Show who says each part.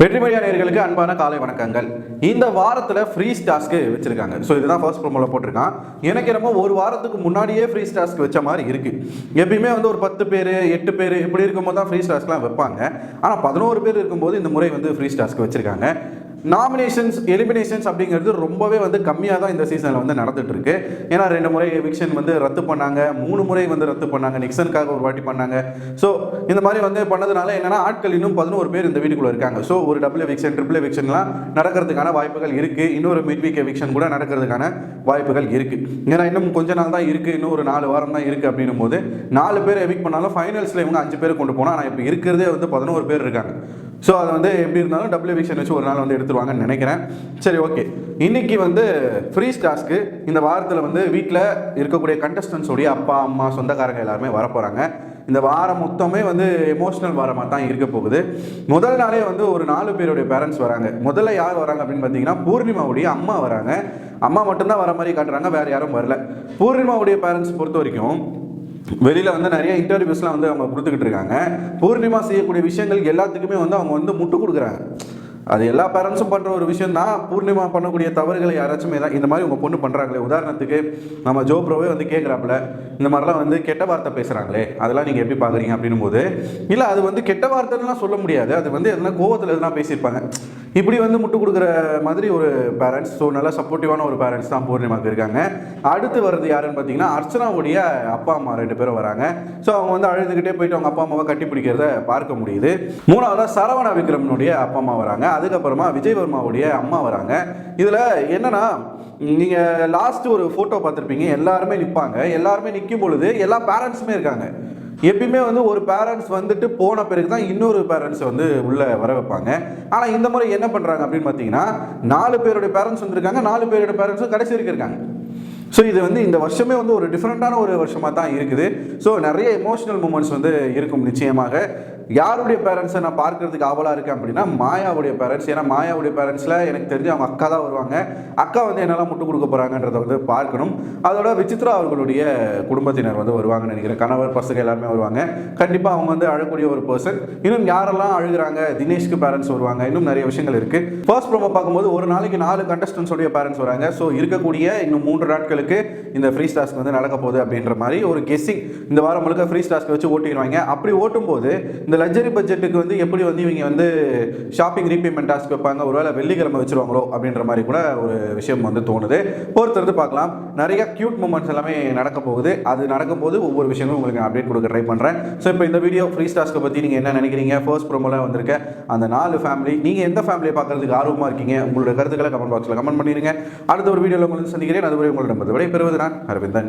Speaker 1: வெற்றிமொழியா நேர்களுக்கு அன்பான காலை வணக்கங்கள். இந்த வாரத்தில் ஃப்ரீ ஸ்டாஸ்க்கு வச்சிருக்காங்க. ஸோ இதுதான் ஃபர்ஸ்ட் ப்ரோமோவில் போட்டிருக்கான். எனக்கு என்னமோ ஒரு வாரத்துக்கு முன்னாடியே ஃப்ரீ ஸ்டாஸ்க்கு வச்ச மாதிரி இருக்கு. எப்பயுமே வந்து ஒரு பத்து பேர் எட்டு பேர் இப்படி இருக்கும்போது தான் ஃப்ரீ ஸ்டாஸ்க்லாம் வைப்பாங்க. ஆனால் பதினோரு பேர் இருக்கும்போது இந்த முறை வந்து ஃப்ரீ ஸ்டாஸ்க்கு வச்சிருக்காங்க. நாமினேஷன்ஸ் எலிமினேஷன்ஸ் அப்படிங்கிறது ரொம்பவே வந்து கம்மியாக தான் இந்த சீசனில் வந்து நடந்துட்டு இருக்கு ஏன்னா ரெண்டு முறை எவிக்ஷன் வந்து ரத்து பண்ணாங்க. மூணு முறை வந்து ரத்து பண்ணாங்க. நிக்சனுக்காக ஒரு வாட்டி பண்ணாங்க. ஸோ இந்த மாதிரி வந்து பண்ணதுனால என்னன்னா ஆட்கள் இன்னும் பதினோரு பேர் இந்த வீட்டுக்குள்ள இருக்காங்க. ஸோ ஒரு டபுள் எவிக்ஷன் ட்ரிபிள் எவிக்ஷன்லாம் நடக்கிறதுக்கான வாய்ப்புகள் இருக்கு. இன்னொரு மிட் வீக் எவிக்ஷன் கூட நடக்கிறதுக்கான வாய்ப்புகள் இருக்கு. ஏன்னா இன்னும் கொஞ்ச நாள் தான் இருக்கு. இன்னும் ஒரு நாலு வாரம் தான் இருக்கு அப்படின்னும் போது நாலு பேர் எவிக் பண்ணாலும் ஃபைனல்ஸில் இவங்க அஞ்சு பேர் கொண்டு போனால் ஆனால் இப்போ இருக்கிறதே வந்து பதினோரு பேர் இருக்காங்க. ஸோ அதை வந்து எப்படி இருந்தாலும் டபுள்யூ எவிக்ஷன் வச்சு ஒரு நாள் வந்து எடுத்துருவாங்கன்னு நினைக்கிறேன். சரி ஓகே இன்னைக்கு வந்து ஃப்ரீ ஸ்டாஸ்க்கு இந்த வாரத்தில் வந்து வீட்டில் இருக்கக்கூடிய கண்டஸ்டன்ஸோடைய அப்பா அம்மா சொந்தக்காரங்க எல்லாருமே வரப்போகிறாங்க இந்த வாரம் மொத்தமே வந்து எமோஷ்னல் வாரமாக தான் இருக்க போகுது. முதல் நாளே வந்து ஒரு நாலு பேருடைய பேரண்ட்ஸ் வராங்க. முதல்ல யார் வராங்க அப்படின்னு பார்த்தீங்கன்னா பூர்ணிமாவுடைய அம்மா வராங்க. அம்மா மட்டும்தான் வர மாதிரி காட்டுறாங்க வேறு யாரும் வரல. பூர்ணிமாவுடைய பேரண்ட்ஸ் பொறுத்த வரைக்கும் வெளியில் வந்து நிறைய இன்டர்வியூஸ்லாம் வந்து அவங்க கொடுத்துக்கிட்டு இருக்காங்க. பூர்ணிமா செய்யக்கூடிய விஷயங்கள் எல்லாத்துக்குமே வந்து அவங்க வந்து முட்டு கொடுக்குறாங்க. அது எல்லா பேரண்ட்ஸும் பண்ணுற ஒரு விஷயம் தான் பூர்ணிமா பண்ணக்கூடிய தவறுகளை யாராச்சும் ஏதா- இந்த மாதிரி உங்கள் பொண்ணு பண்ணுறாங்களே உதாரணத்துக்கு நம்ம ஜோப்ரோவே வந்து கேட்குறாப்புல இந்த மாதிரிலாம் வந்து கெட்ட வார்த்தை பேசுகிறாங்களே அதெல்லாம் நீங்கள் எப்படி பார்க்குறீங்க அப்படின்னும் போது இல்லை அது வந்து கெட்ட வார்த்தைலாம் சொல்ல முடியாது. அது வந்து எதனா கோவத்தில் எதனா பேசியிருப்பாங்க. இப்படி வந்து முட்டு கொடுக்குற மாதிரி ஒரு பேரண்ட்ஸ் ஸோ நல்லா சப்போர்ட்டிவான ஒரு பேரண்ட்ஸ் தான் பூர்ணிமாவுக்கு இருக்காங்க. அடுத்து வர்றது யாருன்னு பார்த்தீங்கன்னா அர்ச்சனாவுடைய அப்பா அம்மா ரெண்டு பேரும் வராங்க. ஸோ அவங்க வந்து அழுதுகிட்டே போயிட்டு அவங்க அப்பா அம்மாவை கட்டி பிடிக்கிறத பார்க்க முடியுது. மூணாவதாக சரவண விக்ரமனுடைய அப்பா அம்மா வராங்க. அதுக்கப்புறமா விஜய்வர்மாவுடைய அம்மா வராங்க. இதில் என்னன்னா நீங்கள் லாஸ்ட் ஒரு ஃபோட்டோ பார்த்துருப்பீங்க. எல்லாருமே நிற்பாங்க எல்லாருமே நிற்கும் பொழுது எல்லா பேரண்ட்ஸுமே இருக்காங்க. எப்பயுமே வந்து ஒரு பேரண்ட்ஸ் வந்துட்டு போன பிறகு தான் இன்னொரு பேரண்ட்ஸ் வந்து உள்ள வர வைப்பாங்க. ஆனால் இந்த முறை என்ன பண்ணுறாங்க அப்படின்னு பார்த்தீங்கன்னா நாலு பேருடைய பேரண்ட்ஸ் வந்திருக்காங்க. நாலு பேருடைய பேரண்ட்ஸும் கடைசி வரைக்கும் இருக்காங்க. ஸோ இது வந்து இந்த வருஷமே வந்து ஒரு டிஃப்ரெண்ட்டான ஒரு வருஷமாக தான் இருக்குது. ஸோ நிறைய எமோஷனல் மூமெண்ட்ஸ் வந்து இருக்கும் நிச்சயமாக. யாருடைய பேரண்ட்ஸை நான் பார்க்கறதுக்கு ஆவலாக இருக்கேன் அப்படின்னா மாயாவுடைய பேரண்ட்ஸ் ஏன்னா மாயாவுடைய பேரண்ட்ஸில் எனக்கு தெரிஞ்சு அவங்க அக்கா தான் வருவாங்க. அக்கா வந்து என்னெல்லாம் முட்டு கொடுக்க போகிறாங்கன்றதை வந்து பார்க்கணும். அதோட விசித்ரா அவர்களுடைய குடும்பத்தினர் வந்து வருவாங்கன்னு நினைக்கிறேன். கணவர் பசங்க எல்லாருமே வருவாங்க. கண்டிப்பாக அவங்க வந்து அழக்கூடிய ஒரு பர்சன் இன்னும் யாரெல்லாம் அழுகுறாங்க? தினேஷ்க்கு பேரண்ட்ஸ் வருவாங்க. இன்னும் நிறைய விஷயங்கள் இருக்குது ஃபர்ஸ்ட் ப்ரோமோ பார்க்கும்போது ஒரு நாளைக்கு நாலு contestants பேரண்ட்ஸ் வராங்க. ஸோ இருக்கக்கூடிய இன்னும் மூன்று நாட்கள் நாட்களுக்கு இந்த ஃப்ரீ ஸ்டாஸ்க்கு வந்து நடக்க போகுது அப்படின்ற மாதிரி ஒரு கெஸ்ஸிங் இந்த வாரம் முழுக்க ஃப்ரீ ஸ்டாஸ்க்கு வச்சு ஓட்டிடுவாங்க. அப்படி ஓட்டும் போது இந்த லக்ஸரி பட்ஜெட்டுக்கு வந்து எப்படி வந்து இவங்க வந்து ஷாப்பிங் ரீபேமெண்ட் டாஸ்க் வைப்பாங்க? ஒருவேளை வெள்ளிக்கிழமை வச்சிருவாங்களோ அப்படின்ற மாதிரி கூட ஒரு விஷயம் வந்து தோணுது. பொறுத்திருந்து பார்க்கலாம். நிறைய க்யூட் மூமெண்ட்ஸ் எல்லாமே நடக்க போகுது. அது நடக்கும்போது ஒவ்வொரு விஷயங்களும் உங்களுக்கு அப்டேட் கொடுக்க ட்ரை பண்ணுறேன் ஸோ இப்போ இந்த வீடியோ ஃப்ரீ ஸ்டாஸ்க்கை பற்றி நீங்கள் என்ன நினைக்கிறீங்க? ஃபர்ஸ்ட் ப்ரோமோலாம் வந்திருக்க அந்த நாலு ஃபேமிலி நீங்கள் எந்த ஃபேமிலியை பார்க்குறதுக்கு ஆர்வமாக இருக்கீங்க? உங்களோட கருத்துக்களை கமெண்ட் பாக்ஸில் கமெண்ட் பண்ணிடுங்க. அடுத்த ஒரு வீடியோவில் உங்களுக்கு சந்திக்கிறேன். அதுவரை உங்களிடம் விடை பெறுவது நான் அரவிந்தன்